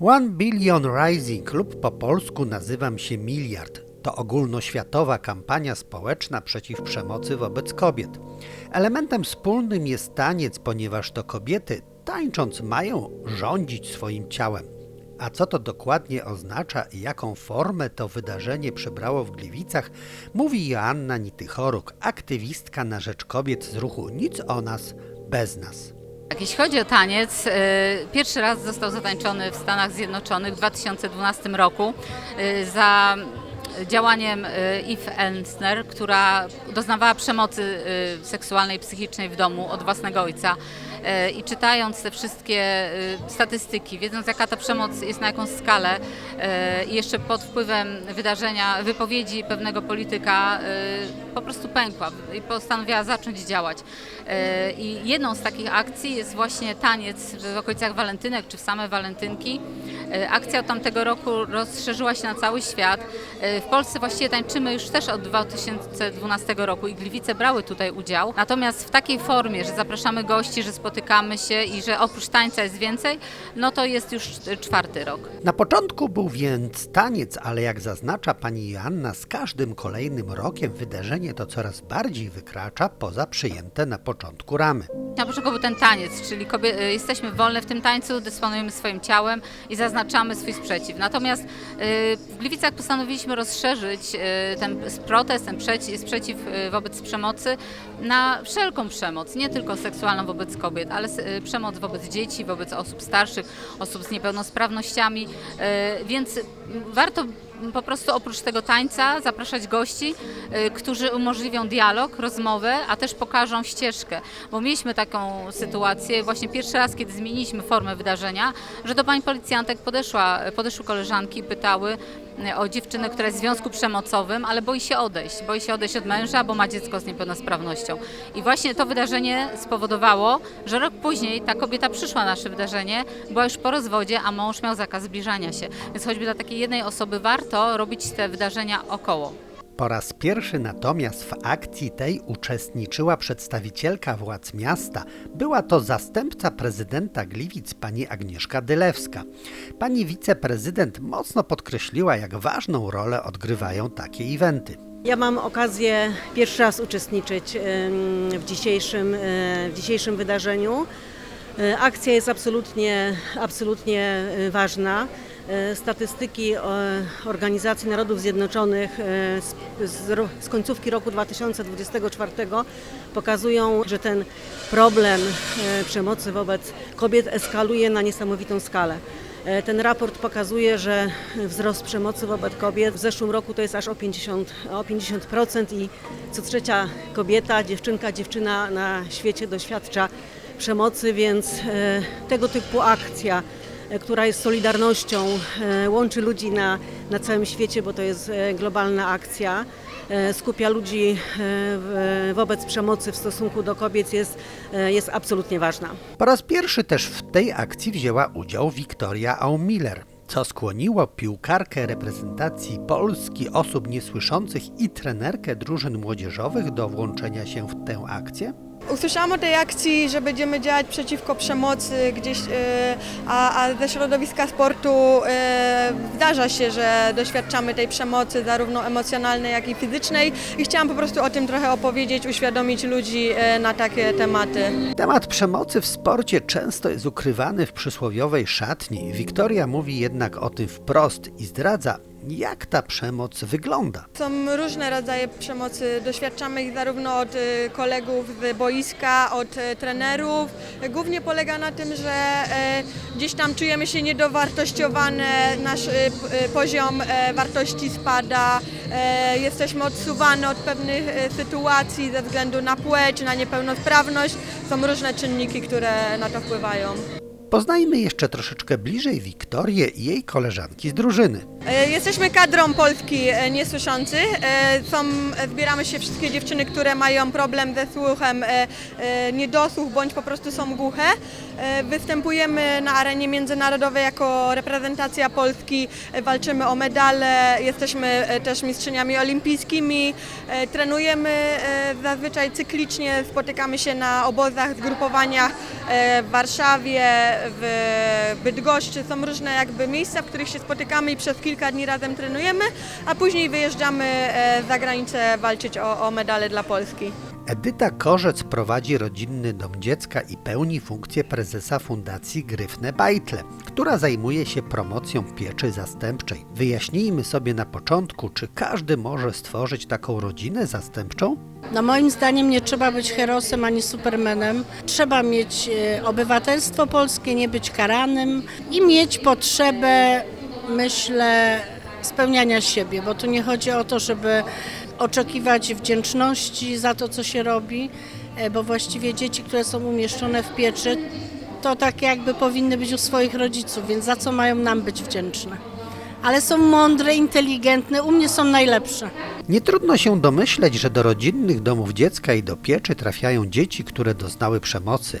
One Billion Rising lub po polsku nazywam się Miliard. To ogólnoświatowa kampania społeczna przeciw przemocy wobec kobiet. Elementem wspólnym jest taniec, ponieważ to kobiety, tańcząc, mają rządzić swoim ciałem. A co to dokładnie oznacza i jaką formę to wydarzenie przybrało w Gliwicach, mówi Joanna Nitychoruk, aktywistka na rzecz kobiet z ruchu Nic o nas, bez nas. Jeśli chodzi o taniec, y, pierwszy raz został zatańczony w Stanach Zjednoczonych w 2012 roku y, za działaniem y, Eve Ensner, która doznawała przemocy y, seksualnej i psychicznej w domu od własnego ojca. Y, I czytając te wszystkie y, statystyki, wiedząc jaka ta przemoc jest na jakąś skalę y, i jeszcze pod wpływem wydarzenia, wypowiedzi pewnego polityka po prostu pękła i postanowiła zacząć działać. I jedną z takich akcji jest właśnie taniec w okolicach walentynek czy w same walentynki. Akcja od tamtego roku rozszerzyła się na cały świat. W Polsce właściwie tańczymy już też od 2012 roku i Gliwice brały tutaj udział. Natomiast w takiej formie, że zapraszamy gości, że spotykamy się i że oprócz tańca jest więcej, no to jest już czwarty rok. Na początku był więc taniec, ale jak zaznacza pani Joanna, z każdym kolejnym rokiem wydarzenie to coraz bardziej wykracza poza przyjęte na początku ramy. Na początku był ten taniec, czyli kobie- y, jesteśmy wolne w tym tańcu, dysponujemy swoim ciałem i zaznaczamy swój sprzeciw. Natomiast y, w Gliwicach postanowiliśmy rozszerzyć y, ten protest, ten przeci- sprzeciw wobec przemocy na wszelką przemoc, nie tylko seksualną wobec kobiet, ale przemoc wobec dzieci, wobec osób starszych, osób z niepełnosprawnościami, więc warto po prostu oprócz tego tańca zapraszać gości, y, którzy umożliwią dialog, rozmowę, a też pokażą ścieżkę. Bo mieliśmy taką sytuację, właśnie pierwszy raz, kiedy zmieniliśmy formę wydarzenia, że do pań policjantek podeszła, podeszły koleżanki pytały o dziewczynę, która jest w związku przemocowym, ale boi się odejść. Boi się odejść od męża, bo ma dziecko z niepełnosprawnością. I właśnie to wydarzenie spowodowało, że rok później ta kobieta przyszła na nasze wydarzenie, była już po rozwodzie, a mąż miał zakaz zbliżania się. Więc choćby dla takiej jednej osoby warto robić te wydarzenia około. Po raz pierwszy natomiast w akcji tej uczestniczyła przedstawicielka władz miasta. Była to zastępca prezydenta Gliwic pani Agnieszka Dylewska. Pani wiceprezydent mocno podkreśliła, jak ważną rolę odgrywają takie eventy. Ja mam okazję pierwszy raz uczestniczyć w dzisiejszym, e, w dzisiejszym wydarzeniu. E, Akcja jest absolutnie, absolutnie e, ważna. E, Statystyki e, Organizacji Narodów Zjednoczonych e, z, końcówki roku 2024 pokazują, że ten problem przemocy wobec kobiet eskaluje na niesamowitą skalę. Ten raport pokazuje, że wzrost przemocy wobec kobiet w zeszłym roku to jest aż o 50%, o 50% i co trzecia kobieta, dziewczynka, dziewczyna na świecie doświadcza przemocy, więc tego typu akcja, która jest solidarnością, e, łączy ludzi na, na całym świecie, bo to jest e, globalna akcja, e, skupia ludzi e, wobec przemocy w stosunku do kobiet jest, e, jest absolutnie ważna. Po raz pierwszy też w tej akcji wzięła udział Wiktoria Aumiller, co skłoniło piłkarkę reprezentacji Polski osób niesłyszących i trenerkę drużyn młodzieżowych do włączenia się w tę akcję? Usłyszałam o tej akcji, że będziemy działać przeciwko przemocy gdzieś, e, a, a ze środowiska sportu e, zdarza się, że doświadczamy tej przemocy zarówno emocjonalnej, jak i fizycznej i chciałam po prostu o tym trochę opowiedzieć, uświadomić ludzi e, na takie tematy. Temat przemocy w sporcie często jest ukrywany w przysłowiowej szatni. Wiktoria mówi jednak o tym wprost i zdradza, jak ta przemoc wygląda. Są różne rodzaje przemocy, doświadczamy ich zarówno od e, kolegów z boiska, od e, trenerów. Głównie polega na tym, że e, gdzieś tam czujemy się niedowartościowane, nasz poziom wartości spada, jesteśmy odsuwane od pewnych sytuacji ze względu na płeć, na niepełnosprawność. Są różne czynniki, które na to wpływają. Poznajmy jeszcze troszeczkę bliżej Wiktorię i jej koleżanki z drużyny. E, Jesteśmy kadrą Polski e, Niesłyszących. E, Są, zbieramy się wszystkie dziewczyny, które mają problem ze słuchem, niedosłuch bądź po prostu są głuche. Występujemy na arenie międzynarodowej jako reprezentacja Polski, walczymy o medale, jesteśmy też mistrzyniami olimpijskimi, trenujemy zazwyczaj cyklicznie, spotykamy się na obozach, zgrupowaniach w Warszawie, w Bydgoszczy są różne jakby miejsca, w których się spotykamy i przez kilka dni razem trenujemy, a później wyjeżdżamy e, za granicę walczyć o, o medale dla Polski. Edyta Korzec prowadzi rodzinny dom dziecka i pełni funkcję prezesa Fundacji Gryfne Bajtle, która zajmuje się promocją pieczy zastępczej. Wyjaśnijmy sobie na początku, czy każdy może stworzyć taką rodzinę zastępczą? No moim zdaniem nie trzeba być herosem ani supermanem. Trzeba mieć e, obywatelstwo polskie, nie być karanym i mieć potrzebę, myślę, spełniania siebie, bo tu nie chodzi o to, żeby oczekiwać wdzięczności za to, co się robi, e, bo właściwie dzieci, które są umieszczone w pieczy, to tak jakby powinny być u swoich rodziców, więc za co mają nam być wdzięczne? Ale są mądre, inteligentne, u mnie są najlepsze. Nie trudno się domyśleć, że do rodzinnych domów dziecka i do pieczy trafiają dzieci, które doznały przemocy.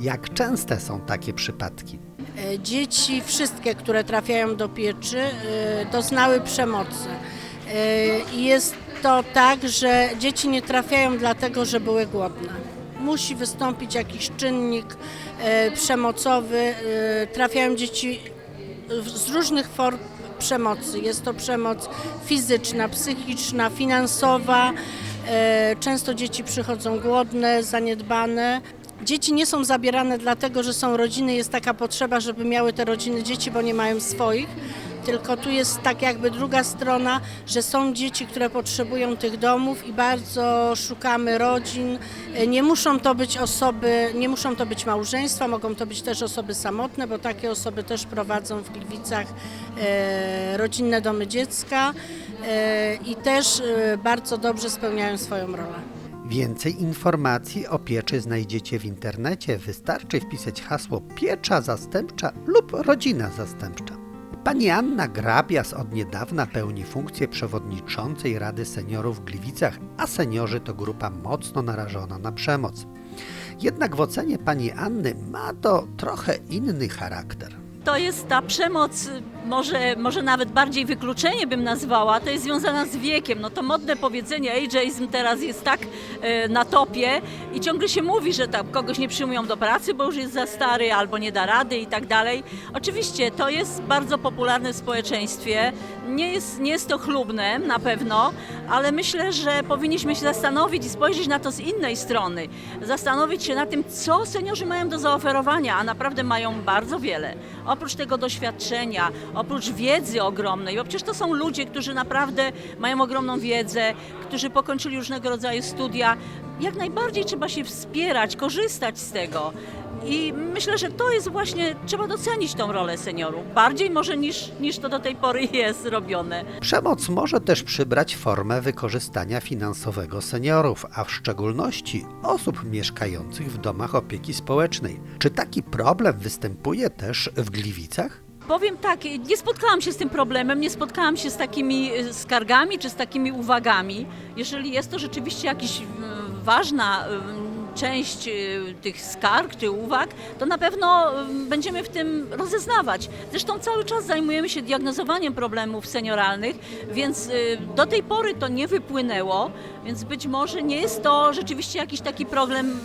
Jak częste są takie przypadki? E, Dzieci, wszystkie, które trafiają do pieczy, e, doznały przemocy. I jest to tak, że dzieci nie trafiają dlatego, że były głodne. Musi wystąpić jakiś czynnik e, przemocowy. E, Trafiają dzieci z różnych form przemocy. Jest to przemoc fizyczna, psychiczna, finansowa. E, Często dzieci przychodzą głodne, zaniedbane. Dzieci nie są zabierane dlatego, że są rodziny, jest taka potrzeba, żeby miały te rodziny dzieci, bo nie mają swoich. Tylko tu jest tak jakby druga strona, że są dzieci, które potrzebują tych domów i bardzo szukamy rodzin. E, Nie muszą to być osoby, nie muszą to być małżeństwa, mogą to być też osoby samotne, bo takie osoby też prowadzą w Gliwicach e, rodzinne domy dziecka e, i też bardzo dobrze spełniają swoją rolę. Więcej informacji o pieczy znajdziecie w internecie. Wystarczy wpisać hasło piecza zastępcza lub rodzina zastępcza. Pani Anna Grabias od niedawna pełni funkcję przewodniczącej Rady Seniorów w Gliwicach, a seniorzy to grupa mocno narażona na przemoc. Jednak w ocenie pani Anny ma to trochę inny charakter. to jest ta przemoc, może, może nawet bardziej wykluczenie bym nazwała, to jest związana z wiekiem. No to modne powiedzenie, ageism teraz jest tak e, na topie i ciągle się mówi, że kogoś nie przyjmują do pracy, bo już jest za stary albo nie da rady i tak dalej. Oczywiście to jest bardzo popularne w społeczeństwie, nie jest, nie jest to chlubne na pewno, ale myślę, że powinniśmy się zastanowić i spojrzeć na to z innej strony. Zastanowić się na tym, co seniorzy mają do zaoferowania, a naprawdę mają bardzo wiele. Oprócz tego doświadczenia, oprócz wiedzy ogromnej, bo przecież to są ludzie, którzy naprawdę mają ogromną wiedzę, którzy pokończyli różnego rodzaju studia. Jak najbardziej trzeba się wspierać, korzystać z tego. I myślę, że to jest właśnie, trzeba docenić tą rolę seniorów, bardziej może niż, niż to do tej pory jest robione. Przemoc może też przybrać formę wykorzystania finansowego seniorów, a w szczególności osób mieszkających w domach opieki społecznej. Czy taki problem występuje też w Gliwicach? Powiem tak, nie spotkałam się z tym problemem, nie spotkałam się z takimi e, skargami czy z takimi uwagami. Jeżeli jest to rzeczywiście jakaś ważna e, część e, tych skarg czy uwag, to na pewno e, będziemy w tym rozeznawać. Zresztą cały czas zajmujemy się diagnozowaniem problemów senioralnych, więc e, do tej pory to nie wypłynęło, więc być może nie jest to rzeczywiście jakiś taki problem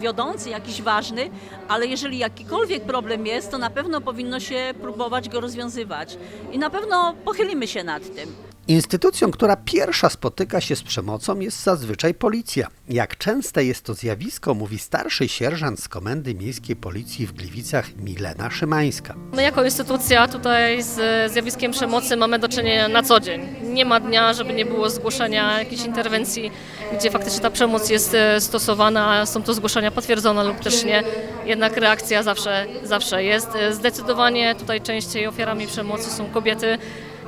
wiodący, jakiś ważny, ale jeżeli jakikolwiek problem jest, to na pewno powinno się próbować go rozwiązywać. I na pewno pochylimy się nad tym. Instytucją, która pierwsza spotyka się z przemocą jest zazwyczaj policja. Jak częste jest to zjawisko, mówi starszy sierżant z Komendy Miejskiej Policji w Gliwicach Milena Szymańska. My jako instytucja tutaj z zjawiskiem przemocy mamy do czynienia na co dzień. Nie ma dnia, żeby nie było zgłoszenia jakiejś interwencji, gdzie faktycznie ta przemoc jest e, stosowana, są to zgłoszenia potwierdzone lub też nie. Jednak reakcja zawsze, zawsze jest. E, Zdecydowanie tutaj częściej ofiarami przemocy są kobiety,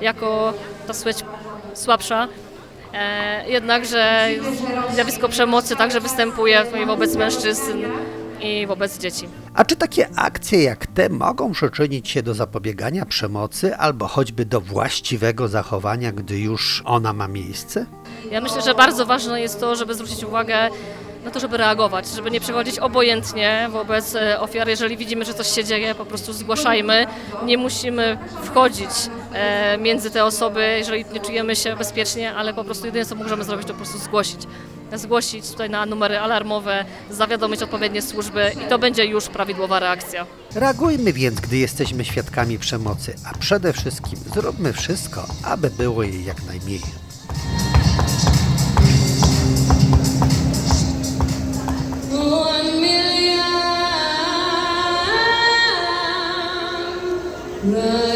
jako ta słać słabsza. E, jednakże zjawisko przemocy także występuje wobec mężczyzn i wobec dzieci. A czy takie akcje jak te mogą przyczynić się do zapobiegania przemocy albo choćby do właściwego zachowania, gdy już ona ma miejsce? Ja myślę, że bardzo ważne jest to, żeby zwrócić uwagę na to, żeby reagować, żeby nie przechodzić obojętnie wobec e, ofiar. Jeżeli widzimy, że coś się dzieje, po prostu zgłaszajmy. Nie musimy wchodzić E, między te osoby, jeżeli nie czujemy się bezpiecznie, ale po prostu jedyne co możemy zrobić to po prostu zgłosić. Zgłosić tutaj na numery alarmowe, zawiadomić odpowiednie służby i to będzie już prawidłowa reakcja. Reagujmy więc, gdy jesteśmy świadkami przemocy, a przede wszystkim zróbmy wszystko, aby było jej jak najmniej. Love.